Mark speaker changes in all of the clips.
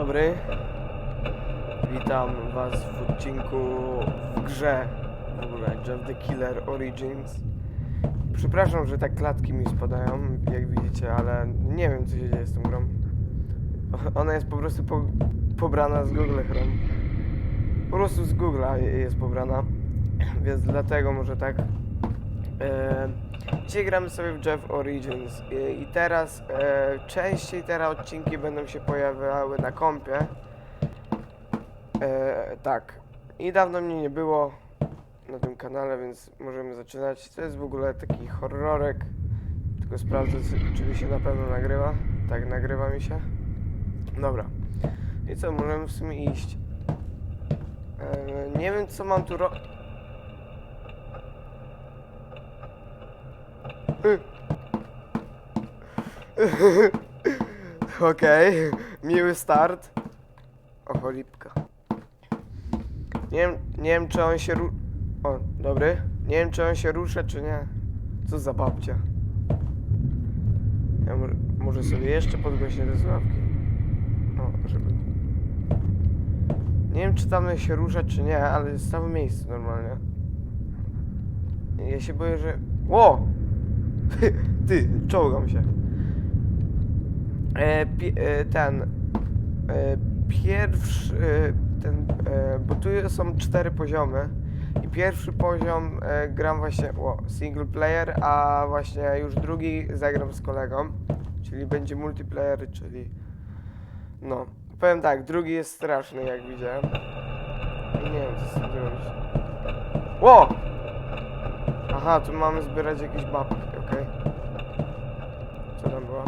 Speaker 1: dobry. Witam was w odcinku w grze w ogóle Jeff the Killer Origins. Przepraszam, że tak klatki mi spadają, jak widzicie, ale nie wiem co się dzieje z tą grą. Ona jest po prostu po, pobrana z Google Chrome. Po prostu z Google'a je- jest pobrana, więc dlatego może tak. E, Dzisiaj gramy sobie w Jeff Origins i, i teraz e, częściej teraz odcinki będą się pojawiały na kompie. E, tak. I dawno mnie nie było na tym kanale, więc możemy zaczynać. To jest w ogóle taki horrorek. Tylko sprawdzę, czy- mi się na pewno nagrywa. Tak, nagrywa mi się. Dobra. I co, możemy w sumie iść. E, nie wiem, co mam tu ro... Okej, miły start. O, cholipka. Nie wiem, nie wiem czy on się ru... O, dobry. Nie wiem czy on się rusza, czy nie. Co za babcia. Ja może, sobie jeszcze podgłośnię te słuchawki. No, żeby... Nie wiem czy tam się rusza, czy nie, ale jest samym miejscu normalnie. Ja się boję, że... Ło! Ty, czołgam się. E, pi- e, ten. E, pierwszy. E, ten. E, bo tu są cztery poziomy. I pierwszy poziom e, gram właśnie. O, single player, a właśnie już drugi zagram z kolegą. Czyli będzie multiplayer, czyli. No. Powiem tak, drugi jest straszny, jak widziałem. I nie wiem, co z tym zrobić. Ło! Aha, tu mamy zbierać jakieś babki, okej. Co tam było?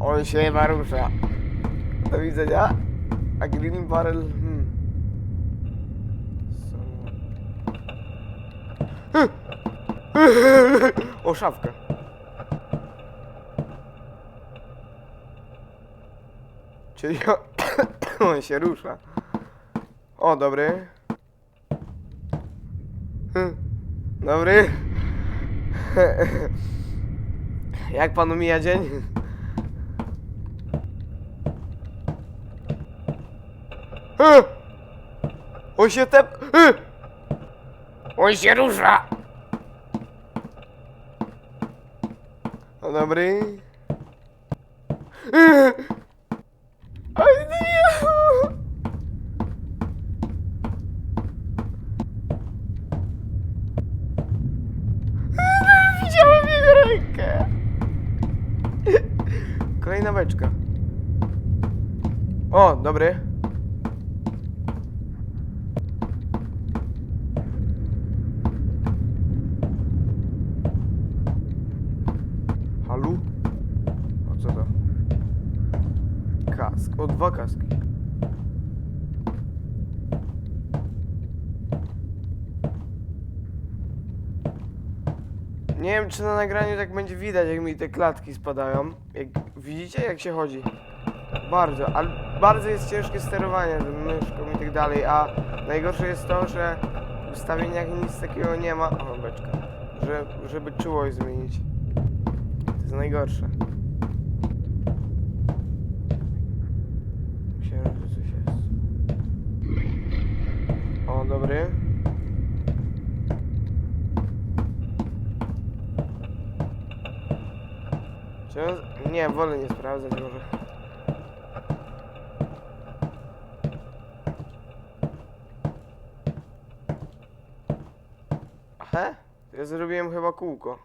Speaker 1: O, on się chyba rusza. Do widzenia. A Green Barrel... Hmm. Co? O, szafkę. Czyli on, on się rusza. O, dobry. Hmm. Dobry. Jak panu mija dzień? E! On się. E! On się rusza! O dobry. E! Oj, nie! Widziałem jego rękę! Kolejna beczka. O, dobry. Halu? O co to? Kask. O, dwa kaski. Nie wiem, czy na nagraniu tak będzie widać, jak mi te klatki spadają. Jak, widzicie, jak się chodzi? Bardzo, ale bardzo jest ciężkie sterowanie tym myszką i tak dalej, a najgorsze jest to, że w ustawieniach nic takiego nie ma. O, beczka. Że, żeby czułość zmienić. To jest najgorsze. Coś. O, dobry. Nie, wolę nie sprawdzać może. He? Ja zrobiłem chyba kółko.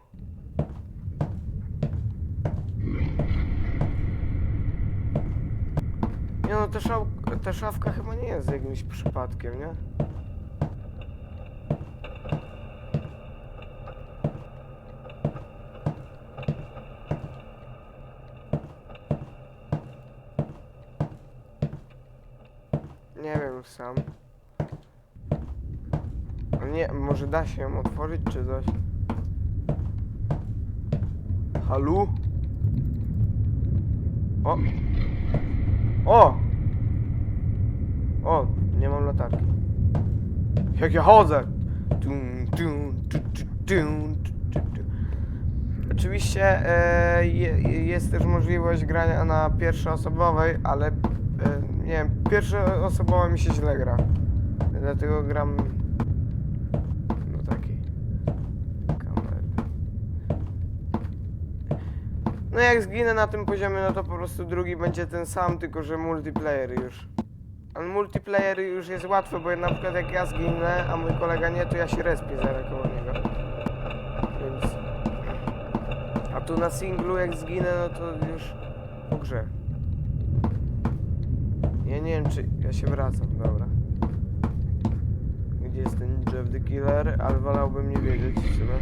Speaker 1: Nie no, ta, szał, ta szafka chyba nie jest jakimś przypadkiem, nie? Nie wiem sam. Nie, może da się ją otworzyć czy coś? Halu? O! O! O, nie mam latarki. Jak ja chodzę! Tum, tum, tu, tu, dun, du, du, du. Oczywiście e, je, jest też możliwość grania na pierwszoosobowej, ale e, nie wiem, pierwszoosobowa mi się źle gra. Dlatego gram no takiej kamery. No jak zginę na tym poziomie, no to po prostu drugi będzie ten sam, tylko że multiplayer już. A multiplayer już jest łatwy, bo na przykład jak ja zginę, a mój kolega nie, to ja się respię zaraz koło niego. Więc... A tu na singlu jak zginę, no to już po. Ja nie wiem czy... Ja się wracam, dobra. Gdzie jest ten Jeff the Killer, ale wolałbym nie wiedzieć w sumie.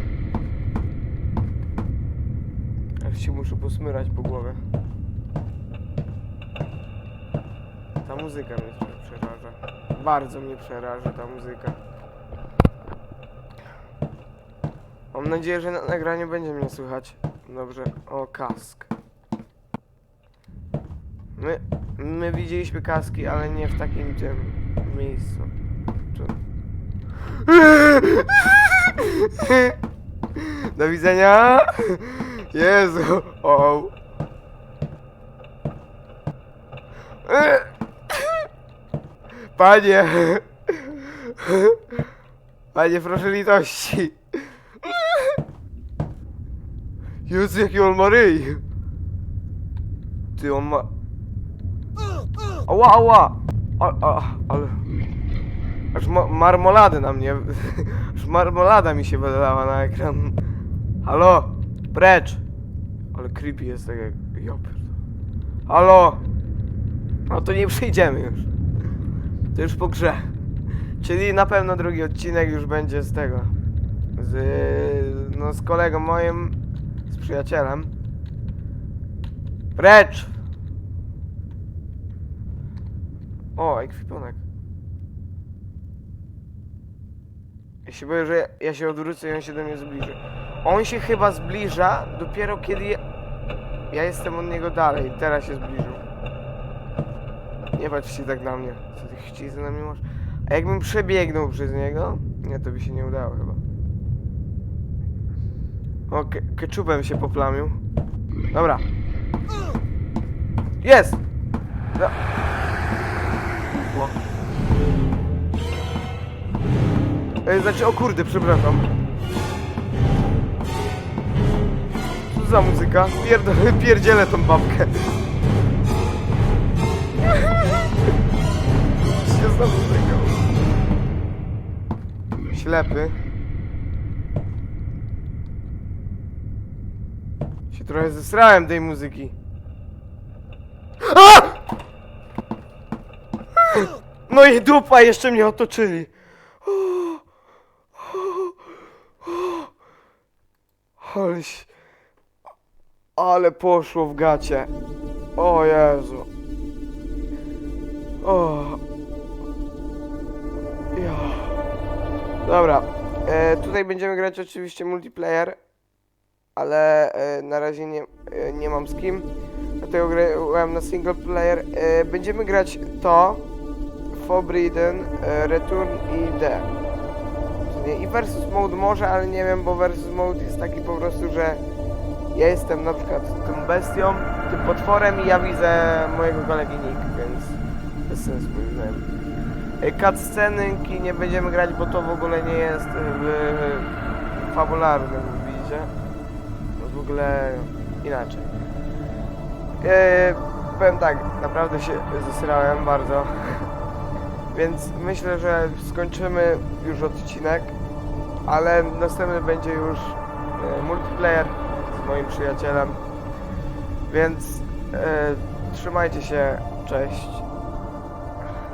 Speaker 1: Aż się muszę posmyrać po głowie. Ta muzyka mnie przeraża. Bardzo mnie przeraża ta muzyka. Mam nadzieję, że na nagraniu będzie mnie słychać. Dobrze. O, kask. My, my widzieliśmy kaski, ale nie w takim tym miejscu. Do widzenia! Jezu! O! Panie! Panie, proszę litości! Jezu, jaki on! Ty, on ma... Ała, ała! A, a, ale... Aż ma marmolady na mnie... Aż marmolada mi się wylała na ekran. Halo? Precz! Ale creepy jest tak jak... Ja pierdolę. Halo? No to nie przyjdziemy już. To już po grze. Czyli na pewno drugi odcinek już będzie z tego. Z... No z kolegą moim. Z przyjacielem. Precz! O, ekwipunek. Ja się boję, że ja, się odwrócę i on się do mnie zbliży. On się chyba zbliża dopiero kiedy ja, ja jestem od niego dalej. Teraz się zbliżył. Nie patrzcie tak na mnie. Co ty chcizy na mnie masz? A jakbym przebiegnął przez niego? Nie, to by się nie udało chyba. O, ke keczupem się poplamił. Dobra. Jest! O. Ej, znaczy, o kurde, przepraszam. Co za muzyka? Pierd pierdzielę tą babkę. się znowu tego. Ślepy. Się trochę zesrałem tej muzyki. A! No i dupa, jeszcze mnie otoczyli. Ale, się- ale poszło w gacie. O Jezu. O. Ja. Dobra. E, tutaj będziemy grać oczywiście multiplayer, ale e, na razie nie, e, nie mam z kim. Dlatego grałem na single player. E, będziemy grać to, Forbidden, e, Return i D. I versus mode może, ale nie wiem, bo versus mode jest taki po prostu, że ja jestem na przykład tą bestią, tym potworem i ja widzę mojego kolegi Nick, więc bez sensu moim zdaniem. E, Cutscenki nie będziemy grać, bo to w ogóle nie jest e, fabularne, widzicie? No w ogóle inaczej. E, powiem tak, naprawdę się zesrałem bardzo. Więc myślę, że skończymy już odcinek, ale następny będzie już e, multiplayer z moim przyjacielem. Więc e, trzymajcie się, cześć.